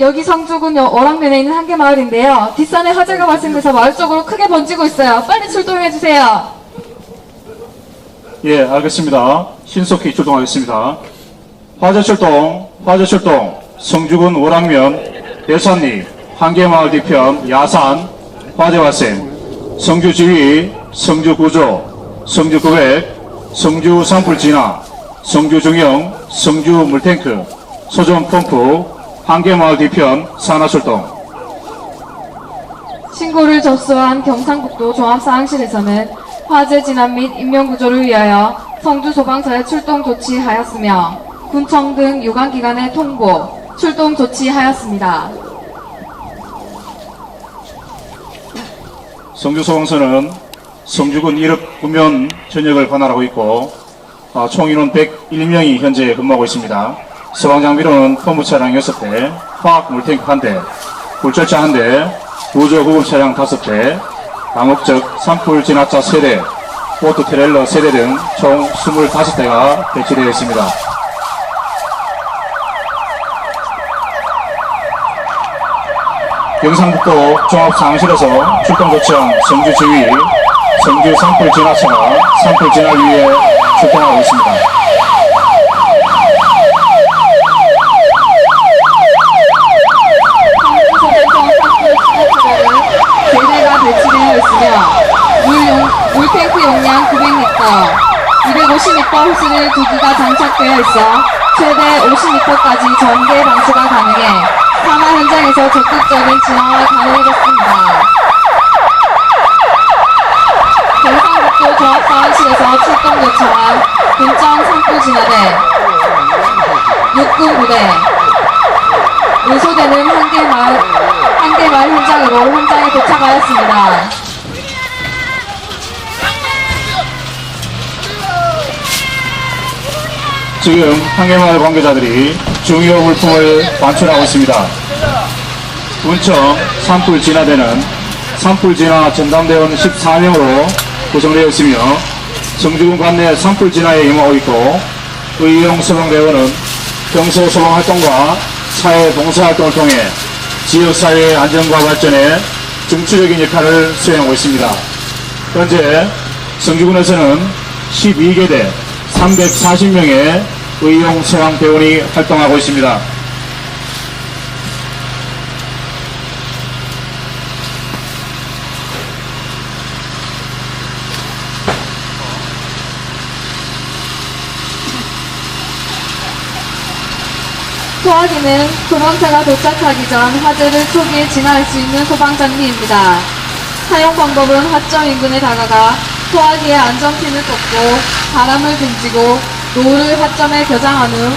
여기 성주군 여- 어랑면에 있는 한개 마을인데요. 뒷산에 화재가 발생돼서 마을 쪽으로 크게 번지고 있어요. 빨리 출동해 주세요. 예, 알겠습니다. 신속히 출동하겠습니다. 화재 출동, 화재 출동, 성주군 월항면, 대산리, 한계마을 뒤편, 야산, 화재 발생, 성주 지휘, 성주 구조, 성주 구획, 성주 산불 진화, 성주 중형, 성주 물탱크, 소전 펌프, 한계마을 뒤편, 산화 출동. 신고를 접수한 경상북도 종합사항실에서는 화재 진압 및 인명구조를 위하여 성주 소방서에 출동 조치하였으며 군청 등 유관기관에 통보, 출동 조치하였습니다. 성주소방서는 성주군 1업 구면 전역을 관할하고 있고 어, 총 인원 101명이 현재 근무하고 있습니다. 소방장비로는 펌프 차량 6대, 화학 물탱크 1대, 불철차 1대, 구조 구급 차량 5대, 다목적 산불 진압차 3대, 보트 트레일러 3대 등 총 25대가 배치되어 있습니다. 경상북도 종합상실에서 출동 조치한 성주 산불 진화차가 산불 진화를 위해 출동하고 있습니다. 성주소방서 산불 진압차량은 3대가 배치되어 있으며 물 용, 물탱크 용량 900리터, 250리터 호스를 2기가 장착되어 있어 최대 50리터까지 전개 방수가 가능해 산화 현장에서 적극적인 진화가 가능해졌습니다. 경상북도 종합사원실에서 출동 요청한 군청 산불 진화대, 육군 부대, 한계마을, 한계마을 현장으로 현장에 도착하였습니다. 지금 한계마을 관계자들이 중요 물품을 반출하고 있습니다. 군청 산불 진화대는 산불 진화 전담대원 14명으로 구성되어 있으며 성주군 관내 산불 진화에 임하고 있고 의용 소방대원은 평소 소방 활동과 사회 봉사 활동을 통해 지역 사회의 안전과 발전에 중추적인 역할을 수행하고 있습니다. 현재 성주군에서는 12개대 340명의 의용 소방 대원이 활동하고 있습니다. 소화기는 소방차가 도착하기 전 화재를 초기에 진화할 수 있는 소방장비입니다. 사용 방법은 화점 인근에 다가가 소화기의 안전핀을 꺾고 바람을 등지고 노를 화점에 겨장한 후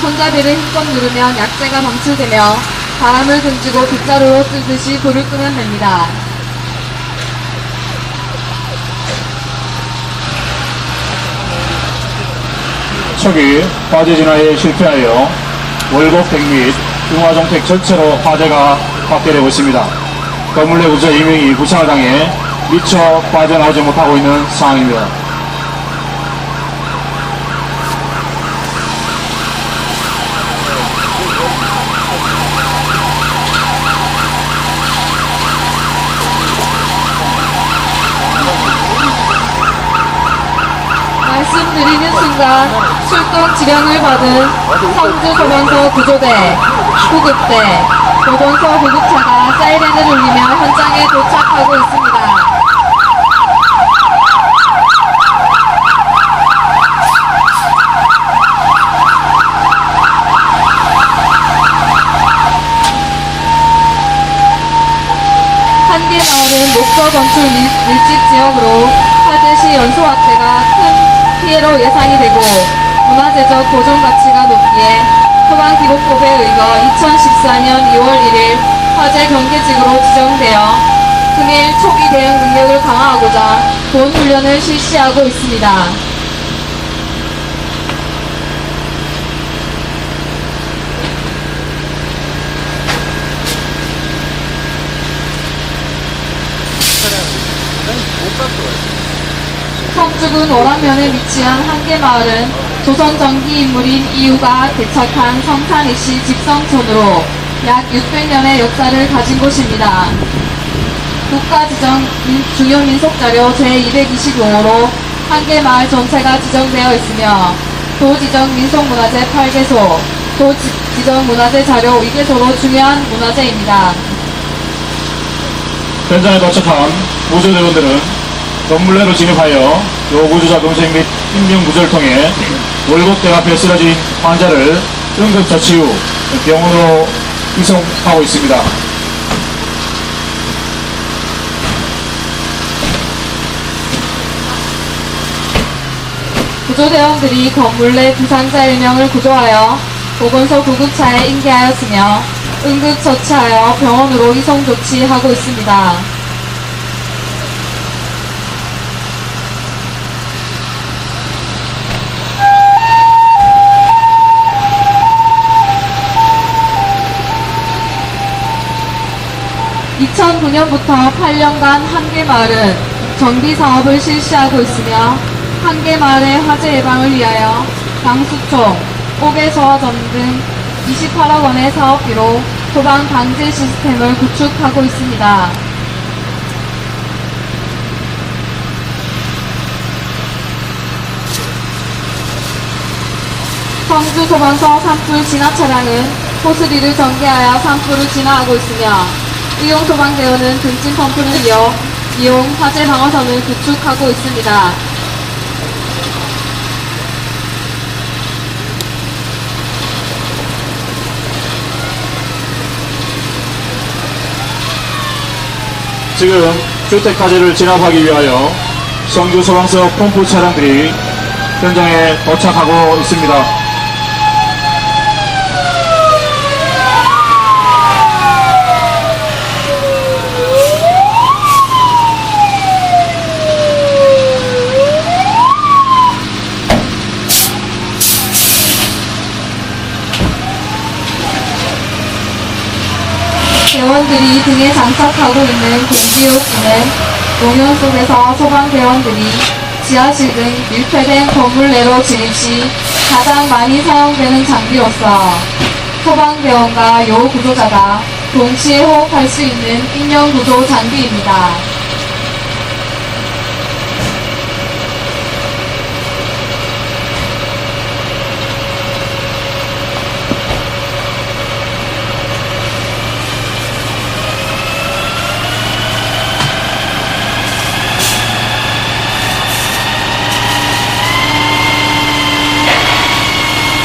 손잡이를 힘껏 누르면 약재가 방출되며 바람을 등지고 빗자루로 쓸듯이 불을 끄면 됩니다. 초기 화재 진화에 실패하여 월곡택 및 중화정택 전체로 화재가 확대되고 있습니다. 건물 내 구조 2명이 부상을 당해 미처 빠져나오지 못하고 있는 상황입니다. 말씀드리는 순간 출동 지령을 받은 성주 소방서 구조대, 구급대, 보건소 구급차가 사이렌을 울리며 현장에 도착하고 있습니다. 한계마을은 목서 건축 밀, 밀집 지역으로 화재 시 연소 확대가 큰 피해로 예상이 되고 문화재적 보존 가치가 높기에 소방기록법에 의거 2014년 2월 1일 화재 경계지구로 지정되어 금일 초기 대응 능력을 강화하고자 본 훈련을 실시하고 있습니다. 성주군 월암면에 위치한 한계마을은 조선 전기 인물인 이유가 개척한 성산이시 집성촌으로 약 600년의 역사를 가진 곳입니다. 국가지정 민- 중요 민속자료 제225호로 한계 마을 전체가 지정되어 있으며 도지정 민속문화재 8개소, 도지정 문화재 자료 2개소로 중요한 문화재입니다. 현장에 도착한 구조대원들은 건물 내로 진입하여 요구조자 검색 및 인명 구조를 통해 월곡대 앞에 쓰러진 환자를 응급처치 후 병원으로 이송하고 있습니다. 구조대원들이 건물 내 부상자 1명을 구조하여 보건소 구급차에 인계하였으며 응급처치하여 병원으로 이송 조치하고 있습니다. (2009년부터) (8년간) 한계마을은 정비 사업을 실시하고 있으며 한계마을의 화재 예방을 위하여 방수총, 옥외 소화전 등 28억 원의 사업비로 소방 방제 시스템을 구축하고 있습니다. 성주 소방서 산불 진화 차량은 호스리를 전개하여 산불을 진화하고 있으며 이용 소방대원은 등진 펌프를 이어 이용 화재 방어선을 구축하고 있습니다. 지금 주택가지를 진압하기 위하여 성주 소방서 pom프 차량들이 현장에 도착하고 있습니다. 대원들이 등에 장착하고 있는 공기호수는 농현 속에서 소방대원들이 지하실 등 밀폐된 건물 내로 진입 시 가장 많이 사용되는 장비로서 소방대원과 요구조자가 동시에 호흡할 수 있는 인명구조 장비입니다.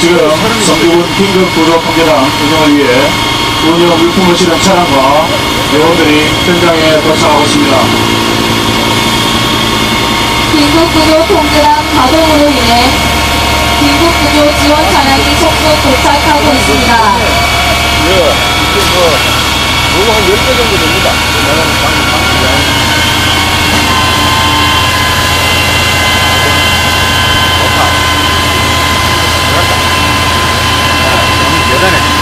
지금 성주군 긴급 구조 통제단 운영을 위해 운영 물품을 실은 차량과 대원들이 현장에 도착하고 있습니다. 긴급구조 통제단 가동으로 인해 긴급구조 지원 차량이 속속 도착하고 있습니다. 예, 이게 뭐, 요거 한 10개 정도 됩니다. 잘한다. 야, 대단해.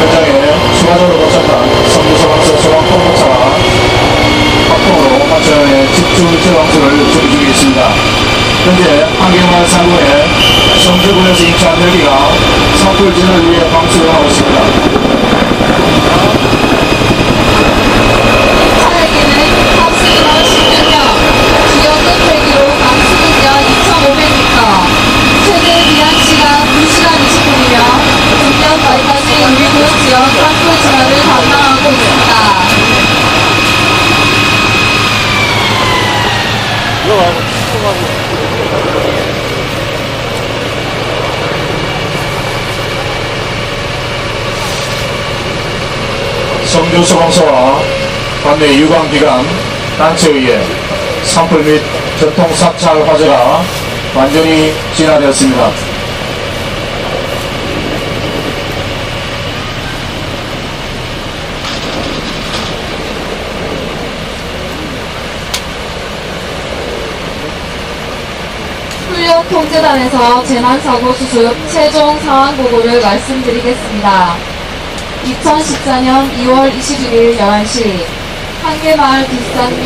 현장에 추가적으로 도착한 성주소방서 소방 pom프차와 합동으로 하천의 준비 중에 있습니다. 현재 한계마을 상구에 성주군에서 인차한 헬기가 산불 진화를 위해 방수를 하고 있습니다. 차량에는 합수인원 16명, 주요급 헬기로 방수기간 2,500m, 최대 비행 시간 2시간 20분이며 중년 거리까지 일부 지역 산불 진화를 담당하고 있습니다. 이거 말고, 이거 말고. 성주소방서와 관내 유관기관 단체에 의해 산불 및 교통사찰 화재가 완전히 진화되었습니다. 훈련통제단에서 재난사고 수습 최종 상황 보고를 말씀드리겠습니다. 2014년 2월 21일 11시. 한계마을 뒷산